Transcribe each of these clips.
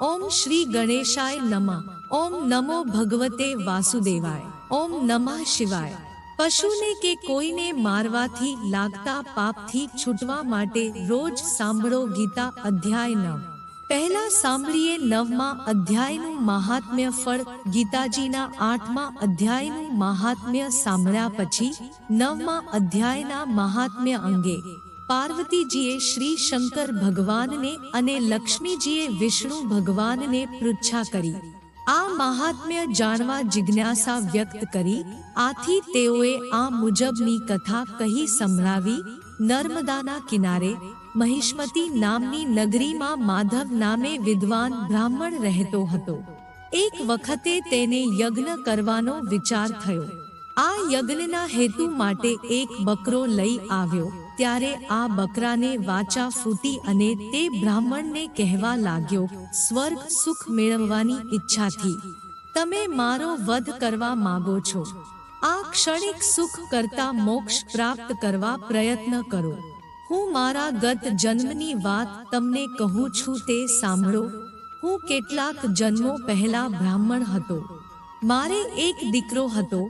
ઓમ શ્રી ગણેશાય નમઃ. ઓમ નમો ભગવતે વાસુદેવાય. ઓમ નમઃ શિવાય. પશુને કે કોઈને મારવાથી લાગતા પાપથી છૂટવા માટે રોજ સાંભળો ગીતા અધ્યાય નવ. પહેલા સાંભળીએ નવમા અધ્યાયનું મહાત્મ્ય ફળ. ગીતાજીના આઠમા અધ્યાયનું મહાત્મ્ય સાંભળ્યા પછી નવમા અધ્યાયના મહાત્મ્ય અંગે પાર્વતીજીએ શ્રી શંકર ભગવાનને અને લક્ષ્મીજીએ વિષ્ણુ ભગવાનને પૃચ્છા કરી. આ મહાત્મ્ય જાણવા જિજ્ઞાસા વ્યક્ત કરી, આથી તેઓએ આ મુજબની કથા કહી સંભળાવી, નર્મદાના કિનારે મહિષ્મતી નામની નગરીમાં માધવ નામે વિદ્વાન બ્રાહ્મણ રહેતો હતો. એક વખતે તેને યજ્ઞ કરવાનો વિચાર થયો. આ યજ્ઞના હેતુ માટે એક બકરો લઈ આવ્યો. ત્યારે આ બકરાને વાચા ફૂટી અને તે બ્રાહ્મણને કહેવા લાગ્યો, સ્વર્ગ સુખ મેળવવાની ઈચ્છાથી તમે મારો વધ કરવા માગો છો. આ ક્ષણિક સુખ કરતા મોક્ષ પ્રાપ્ત કરવા પ્રયત્ન કરો. હું મારા ગત જન્મની વાત તમને કહું છું તે સાંભળો. હું કેટલાક જન્મો પહેલા બ્રાહ્મણ હતો. મારે એક દીકરો હતો.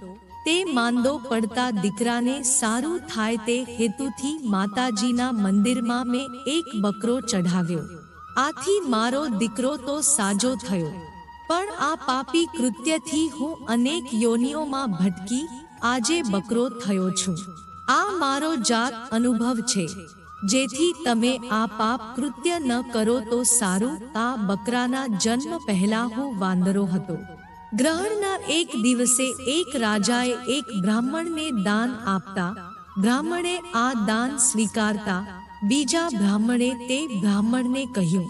તે માંદો પડતા દીકરાને સારું થાય તે હેતુથી માતાજીના મંદિરમાં મેં એક બકરો ચઢાવ્યો. આથી મારો દીકરો તો સાજો થયો. પણ આ પાપી કૃત્યથી હું અનેક યોનિઓમાં ભટકી આજે બકરો થયો છું. આ મારો જાત અનુભવ છે. જેથી તમે આ પાપ કૃત્ય ન કરો તો સારું. આ બકરાના જન્મ પહેલા હું વાંદરો હતો. ગ્રહણના એક દિવસે એક રાજાએ એક બ્રાહ્મણને દાન આપતા, બ્રાહ્મણે આ દાન સ્વીકારતા, બીજા બ્રાહ્મણે તે બ્રાહ્મણને કહ્યું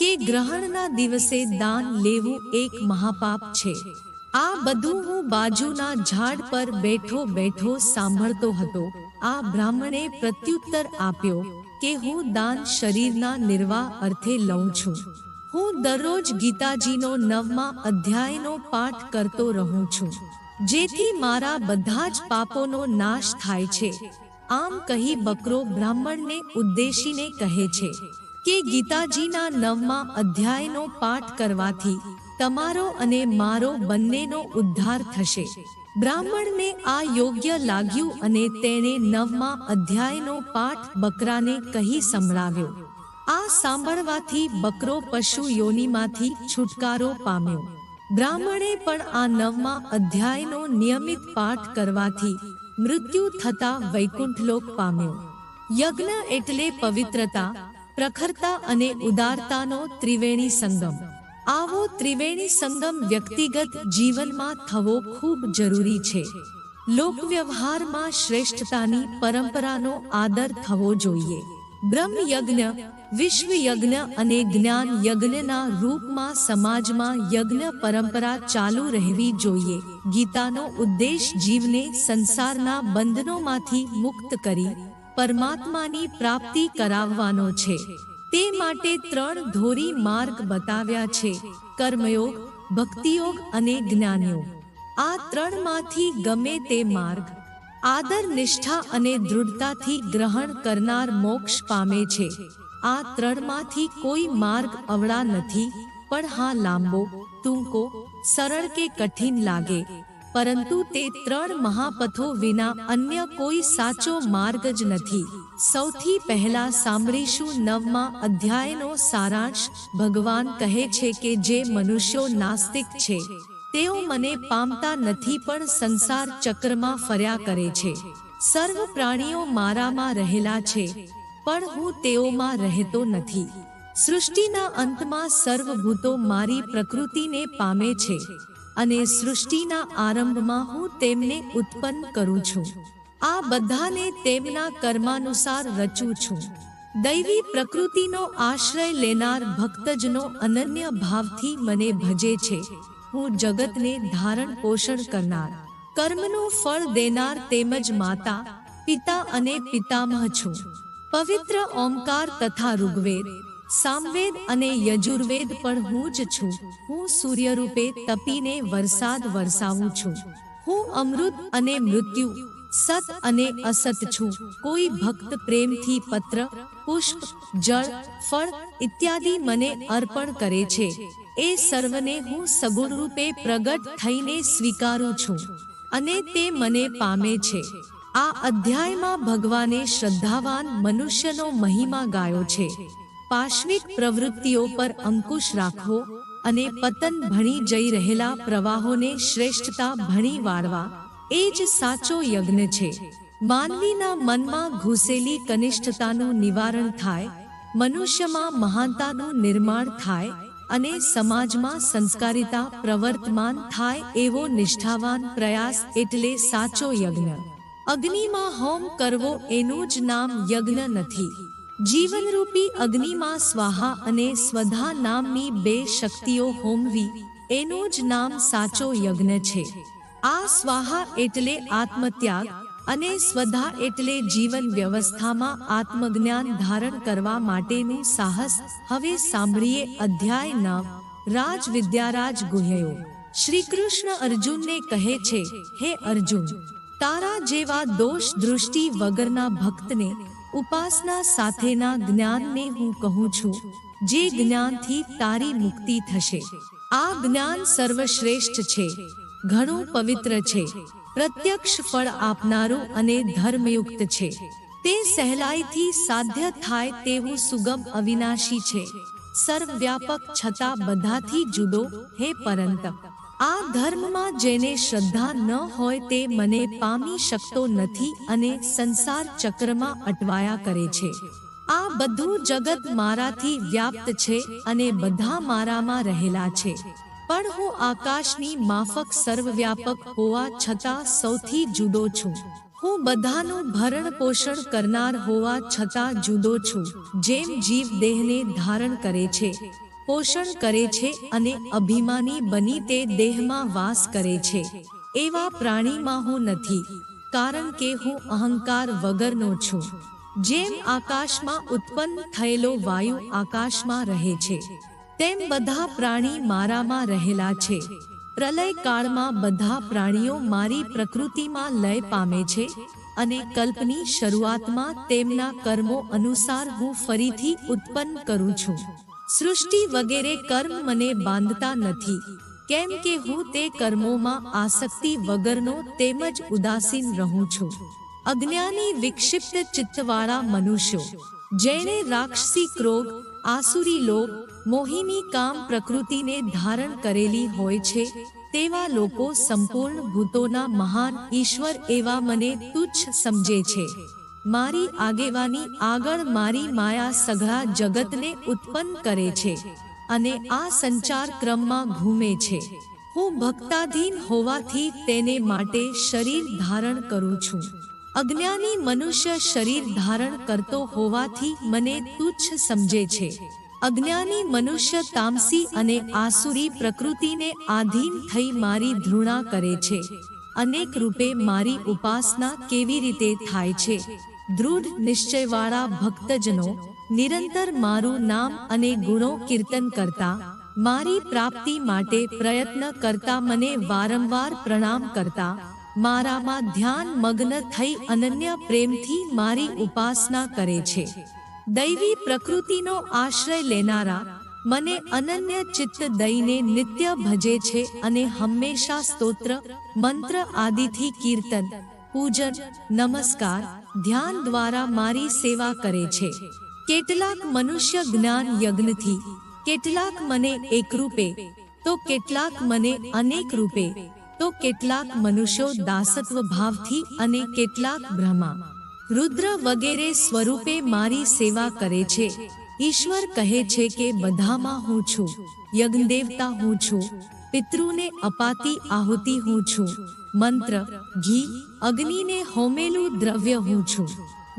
કે ગ્રહણના દિવસે દાન લેવું એક મહાપાપ છે. આ બધું હું બાજુના ઝાડ પર બેઠો બેઠો સાંભળતો હતો. આ બ્રાહ્મણે પ્રત્યુત્તર આપ્યો કે હું દાન શરીરના નિર્વાહ અર્થે લઉં છું. હું દરરોજ ગીતાજીનો નવમા અધ્યાયનો પાઠ કરતો રહું છું. જેથી મારા બધા જ પાપોનો નાશ થાય છે. આમ કહી બકરો બ્રાહ્મણને ઉદ્દેશીને કહે છે કે ગીતાજીના નવમા અધ્યાયનો પાઠ કરવાથી તમારો અને મારો બંનેનો ઉદ્ધાર થશે. બ્રાહ્મણને આ યોગ્ય લાગ્યું અને તેણે નવમા અધ્યાયનો પાઠ બકરાને કહી સંભળાવ્યો. આ સાંભળવાથી બકરો પશુ યોનિમાંથી છુટકારો પામ્યો. બ્રાહ્મણે પણ આ નવમા અધ્યાયનો નિયમિત પાઠ કરવાથી મૃત્યુ થતા વૈકુંઠલોક પામ્યો. યજ્ઞ એટલે પવિત્રતા, પ્રખરતા અને ઉદારતાનો ત્રિવેણી સંગમ. આવો ત્રિવેણી સંગમ વ્યક્તિગત જીવનમાં થવો ખૂબ જરૂરી છે. લોકવ્યવહારમાં શ્રેષ્ઠતાની પરંપરાનો આદર થવો જોઈએ. બ્રહ્મ યજ્ઞ વિશ્વ યજ્ઞ અને જ્ઞાન યજ્ઞના રૂપમાં સમાજમાં યજ્ઞ પરંપરા ચાલુ રહેવી જોઈએ. ગીતાનો ઉદ્દેશ જીવને સંસારના બંધનોમાંથી મુક્ત કરી, પરમાત્માની પ્રાપ્તિ કરાવવાનો છે. તે માટે ત્રણ ધોરી માર્ગ બતાવ્યા છે, કર્મયોગ, ભક્તિયોગ અને જ્ઞાનયોગ. આ ત્રણમાંથી ગમે તે માર્ગ આદર નિષ્ઠા અને દૃઢતાથી ગ્રહણ કરનાર મોક્ષ પામે છે. આ ત્રણમાંથી કોઈ માર્ગ અવળા નથી, પણ હા લાંબો, ટૂંકો, સરળ કે કઠિન લાગે. પરંતુ તે ત્રણ મહાપથો વિના અન્ય કોઈ સાચો માર્ગ જ નથી. સૌથી પહેલા સાંભળીશું નવમા અધ્યાયનો સારાંશ ભગવાન કહે છે કે જે મનુષ્યો નાસ્તિક છે. તેઓ મને પામતા નથી પણ સંસાર ચક્રમાં ફર્યા કરે છે. સર્વ પ્રાણીઓ મારામાં રહેલા છે, પણ હું તેઓમાં રહેતો નથી. સૃષ્ટિના અંતમાં સર્વભૂતો મારી પ્રકૃતિને પામે છે અને સૃષ્ટિના આરંભમાં હું તેમને ઉત્પન્ન કરું છું. આ બધાને તેમના કર્માનુસાર રચું છું. દૈવી પ્રકૃતિનો આશ્રય લેનાર ભક્તજનો અનન્ય ભાવથી મને ભજે છે. હું જગતને ધારણ પોષણ કરનાર. કર્મનું ફળ દેનાર તેમજ માતા, પિતા અને પિતામહ છું. પવિત્ર ઓમકાર તથા ઋગ્વેદ, સામવેદ અને યજુર્વેદ પણ હું જ છું. હું સૂર્ય રૂપે તપીને વરસાદ વરસાવું છું. હું અમૃત અને મૃત્યુ, સત અને અસત છું. કોઈ ભક્ત પ્રેમથી પત્ર, પુષ્પ, જળ, ફળ ઇત્યાદિ મને અર્પણ કરે છે. એ સર્વને હું સગુણ રૂપે પ્રગટ થઈને સ્વીકારું છું અને તે મને પામે છે. આ અધ્યાયમાં ભગવાને શ્રદ્ધાવાન મનુષ્યનો મહિમા ગાયો છે. પાશ્વિક પ્રવૃત્તિઓ પર અંકુશ રાખવો અને પતન ભણી જઈ રહેલા પ્રવાહોને શ્રેષ્ઠતા ભણી વાળવા. એ જ સાચો યજ્ઞ છે. માનવીના મનમાં ઘૂસેલી કનિષ્ઠતાનું નિવારણ થાય, મનુષ્યમાં મહાનતાનું નિર્માણ થાય અને સમાજમાં સંસ્કારિતા પ્રવર્તમાન થાય એવો નિષ્ઠાવાન પ્રયાસ એટલે સાચો યજ્ઞ. અગ્નિમાં હોમ કરવો એનું જ નામ યજ્ઞ નથી. જીવનરૂપી અગ્નિમાં સ્વાહા અને સ્વધા નામની બે શક્તિઓ હોમવી એનું જ નામ સાચો યજ્ઞ છે. આ સ્વાહા એટલે આત્મત્યાગ અને સ્વધા એટલે જીવન વ્યવસ્થામાં આત્મજ્ઞાન ધારણ કરવા માટેનું સાહસ. હવે સાંભળીએ અધ્યાય નવ. રાજ વિદ્યારાજ ગુહ્યો શ્રી કૃષ્ણ અર્જુનને કહે છે, હે અર્જુન, તારા જેવા દોષ દૃષ્ટિ વગરના ભક્તને ઉપાસના સાથેના જ્ઞાનને હું કહું છું, જે જ્ઞાનથી તારી મુક્તિ થશે. આ જ્ઞાન સર્વશ્રેષ્ઠ છે, ઘણું પવિત્ર છે. પ્રત્યક્ષ ફળ આપનારું અને ધર્મયુક્ત છે. તે સહેલાઈથી સાધ્ય થાય તેવું સુગમ અવિનાશી છે. સર્વવ્યાપક છતાં બધાથી જુદો, હે પરંત. આ ધર્મમાં જેને શ્રદ્ધા ન હોય તે મને પામી શકતો નથી અને સંસાર ચક્રમાં અટવાયા કરે છે. આ બધું જગત મારાથી વ્યાપ્ત છે અને બધા મારામાં રહેલા છે. પણ હું આકાશની માફક સર્વવ્યાપક હોવા છતાં સૌથી જુદો છું. હું બધાનું ભરણ પોષણ કરનાર હોવા છતાં જુદો છું, જેમ જીવ દેહને ધારણ કરે છે, પોષણ કરે છે અને અભિમાની બની તે દેહમાં વાસ કરે છે. એવા પ્રાણીમાં હું નથી, કારણ કે હું અહંકાર વગરનો છું. જેમ આકાશમાં ઉત્પન્ન થયેલો વાયુ આકાશમાં રહે છે તેમ બધા પ્રાણી મારામાં રહેલા છે. પ્રલય કાળમાં બધા પ્રાણીઓ મારી પ્રકૃતિમાં લય પામે છે અને કલ્પની શરૂઆતમાં તેમના કર્મો અનુસાર હું ફરીથી ઉત્પન્ન કરું છું. સૃષ્ટિ વગેરે કર્મ મને બાંધતા નથી. કેમ કે હું તે કર્મોમાં આસક્તિ વગરનો તેમજ ઉદાસીન રહું છું. અજ્ઞાની વિક્ષિપ્ત ચિત્તવાળા મનુષ્યો, જેણે રાક્ષસી ક્રોધ આસુરી લોક મોહિની કામ પ્રકૃતિને ધારણ કરેલી હોય છે, તેવા લોકો સંપૂર્ણ ભૂતોના મહાન ઈશ્વર એવા મને તુચ્છ સમજે છે. મારી આગેવાની આગળ મારી માયા સઘળા જગતને ઉત્પન્ન કરે છે અને આ સંચાર ક્રમમાં ઘૂમે છે. હું ભક્તાધીન હોવાથી તેને માટે શરીર ધારણ કરું છું. અજ્ઞાની મનુષ્ય શરીર ધારણ કરતો હોવાથી મને તુચ્છ સમજે છે. અજ્ઞાની મનુષ્ય તામસી અને આસુરી પ્રકૃતિને આધીન થઈ મારી ધૃણા કરે છે. અનેક રૂપે મારી ઉપાસના કેવી રીતે થાય છે? દૃઢ નિશ્ચયવાળા ભક્તજનો, નિરંતર મારું નામ અને ગુણો કીર્તન કરતા, મારી પ્રાપ્તિ માટે પ્રયત્ન કરતા મને વારંવાર પ્રણામ કરતા મારામાં ધ્યાન મગ્ન થઈ અનન્ય પ્રેમથી મારી ઉપાસના કરે છે. દૈવી પ્રકૃતિનો આશ્રય લેનારા, મને અનન્ય ચિત્ત દઈને નિત્ય ભજે છે અને હંમેશા સ્તોત્ર, મંત્ર આદિથી કીર્તન, પૂજન, નમસ્કાર, ધ્યાન દ્વારા મારી સેવા કરે છે. કેટલાક મનુષ્ય જ્ઞાન યજ્ઞથી, કેટલાક મને એકરૂપે, તો કેટલાક મને અનેક રૂપે તો કેટલાક મનુષ્યો દાસત્વ ભાવથી અને કેટલાક બ્રહ્મા રુદ્ર વગેરે સ્વરૂપે મારી સેવા કરે છે. ઈશ્વર કહે છે કે બધામાં હું છું. યજ્ઞ દેવતા હું છું. પિતૃને અપાતી આહુતિ હું છું. મંત્ર, ઘી, અગ્નિને હોમેલું દ્રવ્ય હું છું.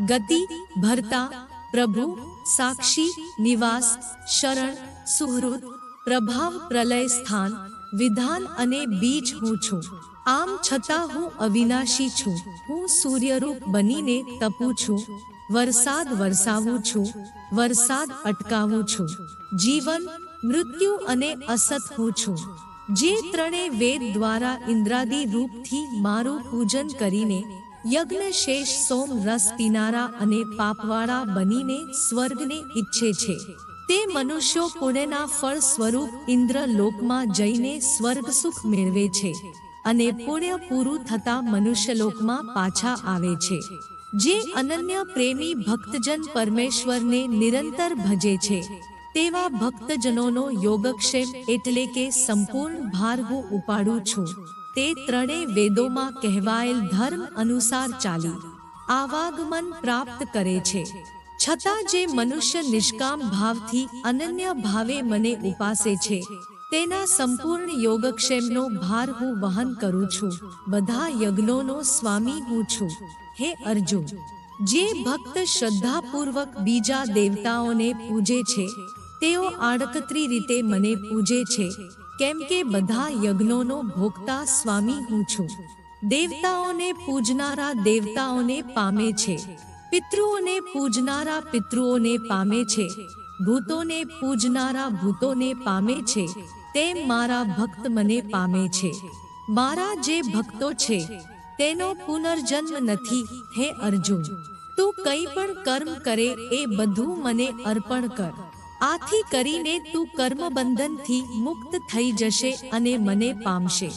ગતિ, ભરતા, પ્રભુ, સાક્ષી, નિવાસ, શરણ સુહૃદ પ્રભાવ, પ્રલય, સ્થાન વિધાન અને બીજ હું છું. આમ છતાં હું અવિનાશી છું. હું સૂર્યરૂપ બનીને તપું છું. વરસાદ વરસાવું છું. વરસાદ અટકાવું છું. જીવન, મૃત્યુ અને અસત હું છું. જે ત્રણે વેદ દ્વારા ઇન્દ્રાદી રૂપથી મારું પૂજન કરીને યજ્ઞ શેષ સોમ રસ પીનારા અને પાપવાળા બનીને સ્વર્ગને ઈચ્છે છે. તે મનુષ્યો પુણ્યના ફળ સ્વરૂપ ઇન્દ્ર લોકમાં જઈને સ્વર્ગ સુખ મેળવે છે અને પુણ્ય પૂરું થતા મનુષ્યલોકમાં પાછા આવે છે. જે અનન્ય પ્રેમી ભક્તજન પરમેશ્વરને નિરંતર ભજે છે. તેવા ભક્તજનોનો યોગક્ષેમ એટલે કે સંપૂર્ણ ભાર હું ઉપાડું છું. તે ત્રણેય વેદોમાં કહેવાયેલ ધર્મ અનુસાર ચાલી આવાગમન પ્રાપ્ત કરે છે. છતાં જે મનુષ્ય નિષ્કામ ભાવથી અનન્ય ભાવે મને ઉપાસે છે, તેના સંપૂર્ણ યોગક્ષેમનો ભાર હું વહન કરું છું. બધા યજ્ઞોનો સ્વામી હું છું. હે અર્જુન, જે ભક્ત શ્રદ્ધાપૂર્વક બીજા દેવતાઓને પૂજે છે, તેઓ આડકતરી રીતે મને પૂજે છે, કેમ કે બધા યજ્ઞોનો ભોગતા સ્વામી હું છું. દેવતાઓને પૂજનારા દેવતાઓને પામે છે. પિતૃઓને પૂજનારા પિતૃઓને પામે છે. ભૂતોને પૂજનારા ભૂતોને પામે છે. તેમ મારા ભક્ત મને પામે છે. મારા જે ભક્તો છે, તેનો પુનર્જન્મ નથી, હે અર્જુન. તું કંઈ પણ કર્મ કરે એ બધું મને અર્પણ કર. આથી કરીને તું કર્મબંધનથી મુક્ત થઈ જશે અને મને પામશે.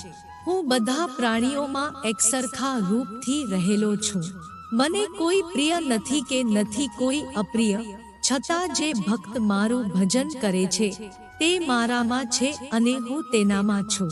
હું બધા પ્રાણીઓમાં એકસરખા રૂપથી રહેલો છું. મને કોઈ પ્રિય નથી કે નથી કોઈ અપ્રિય. છતાં જે ભક્ત મારું ભજન કરે છે, તે મારામાં છે અને હું તેનામાં છું.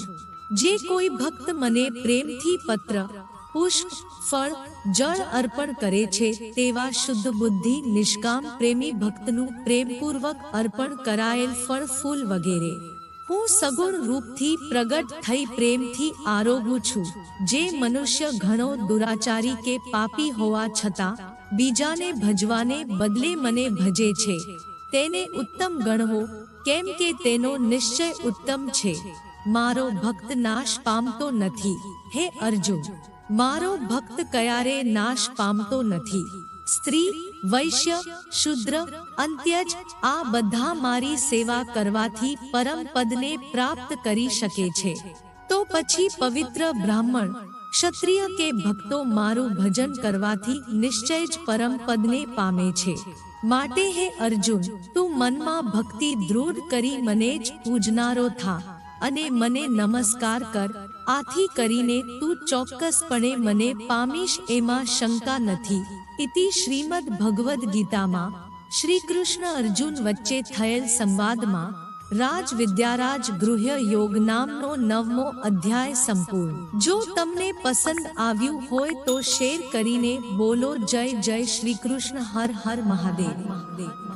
જે કોઈ ભક્ત મને પ્રેમથી પત્ર, પુષ્પ, ફળ, જળ અર્પણ કરે છે, તેવા શુદ્ધ બુદ્ધિ, નિષ્કામ પ્રેમી ભક્તનું પ્રેમપૂર્વક અર્પણ કરાયેલ ફળ, ફૂલ વગેરે. હું સગુણ રૂપથી પ્રગટ થઈ પ્રેમથી આરોગું છું. જે મનુષ્ય ઘણો દુરાચારી કે પાપી હોવા છતાં, બીજાને ભજવાને બદલે મને ભજે છે. તેને ઉત્તમ ગણવો, કેમ કે તેનો નિશ્ચય ઉત્તમ છે. મારો ભક્ત નાશ પામતો નથી. હે અર્જુન, મારો ભક્ત કયારે નાશ પામતો નથી? સ્ત્રી, વૈશ્ય, શુદ્ર, અંત્યજ, આ બધા મારી સેવા કરવાથી પરમ પદને પ્રાપ્ત કરી શકે છે. તો પછી પવિત્ર બ્રાહ્મણ, ક્ષત્રિય કે ભક્તો મારું ભજન કરવાથી નિશ્ચય જ પરમ પદને પામે છે. માટે હે અર્જુન, તું મનમાં ભક્તિ દૃઢ કરી મને જ પૂજનારો થા અને મને નમસ્કાર કર. આથી કરીને તું ચોક્કસપણે મને પામીશ એમાં શંકા નથી. ઇતિ શ્રીમદ ભગવદ્ ગીતામાં શ્રી કૃષ્ણ અર્જુન વચ્ચે થયેલ સંવાદમાં રાજ વિદ્યારાજ ગૃહ્ય યોગ નામનો નવમો અધ્યાય સંપૂર્ણ જો તમને પસંદ આવ્યું હોય તો શેર કરીને બોલો જય જય શ્રી કૃષ્ણ હર હર મહાદેવ મહાદેવ